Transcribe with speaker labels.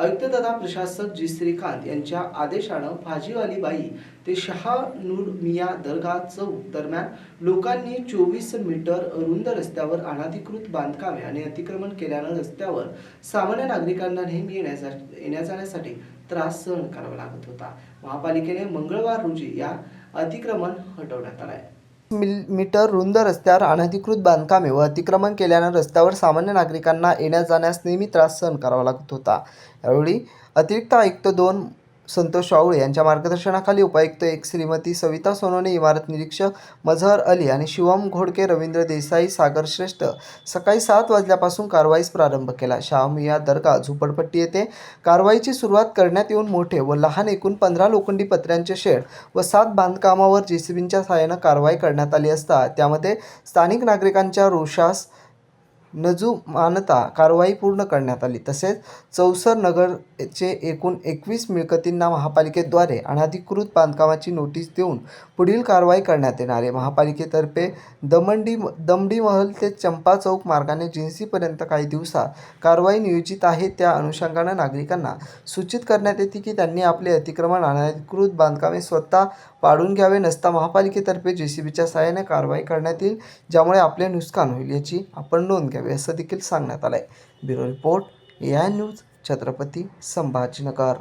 Speaker 1: आयुक्त तथा प्रशासक जी श्रीकांत यांच्या आदेशानं भाजीवाली बाई ते शहा नूर मिया दर्गा चौक दरम्यान लोकांनी चोवीस मीटर रुंद रस्त्यावर अनाधिकृत बांधकामे आणि अतिक्रमण केल्यानं रस्त्यावर सामान्य नागरिकांना नेहमी येण्याचा येण्या जाण्यासाठी त्रास सहन करावा लागत होता. महापालिकेने मंगळवार रोजी या अतिक्रमण हटवण्यात आलंय. मिल- मीटर रुंद रस्त्यावर अनधिकृत बांधकामे व अतिक्रमण केल्यानं रस्त्यावर सामान्य नागरिकांना येण्या जाण्यास नेहमी त्रास सहन करावा लागत होता. यावेळी अतिरिक्त आयुक्त दोन संतोष आवळे यांच्या मार्गदर्शनाखाली उपायुक्त एक श्रीमती सविता सोनोने इमारत निरीक्षक मझहर अली आणि शिवम घोडके रवींद्र देसाई सागर श्रेष्ठ सकाळी सात वाजल्यापासून कारवाईस प्रारंभ केला. शाहमिया दर्गा झोपडपट्टी येथे कारवाईची सुरुवात करण्यात येऊन मोठे व लहान एकूण पंधरा लोखंडी पत्र्यांचे शेड व सात बांधकामावर जेसीबींच्या सहाय्यानं कारवाई करण्यात आली असता त्यामध्ये स्थानिक नागरिकांच्या रोषास नजुमानता कारवाई पूर्ण करण्यात आली. तसेच चौसर नगरचे एकूण एकवीस मिळकतींना महापालिकेद्वारे अनधिकृत बांधकामाची नोटीस देऊन पुढील कारवाई करण्यात येणार आहे. महापालिकेतर्फे दमंडी दमडी महल ते चंपा चौक मार्गाने जिन्सीपर्यंत काही दिवसात कारवाई नियोजित आहे. त्या अनुषंगानं नागरिकांना सूचित करण्यात येते की त्यांनी आपले अतिक्रमण अनधिकृत बांधकामे स्वतः पाडून घ्यावे नसता महापालिकेतर्फे जे सी बीच्या सहाय्याने कारवाई करण्यात येईल ज्यामुळे आपले नुकसान होईल याची आपण नोंद घ्या घ्यावी असं देखील सांगण्यात आलं आहे ब्युरो रिपोर्ट या न्यूज छत्रपती संभाजीनगर.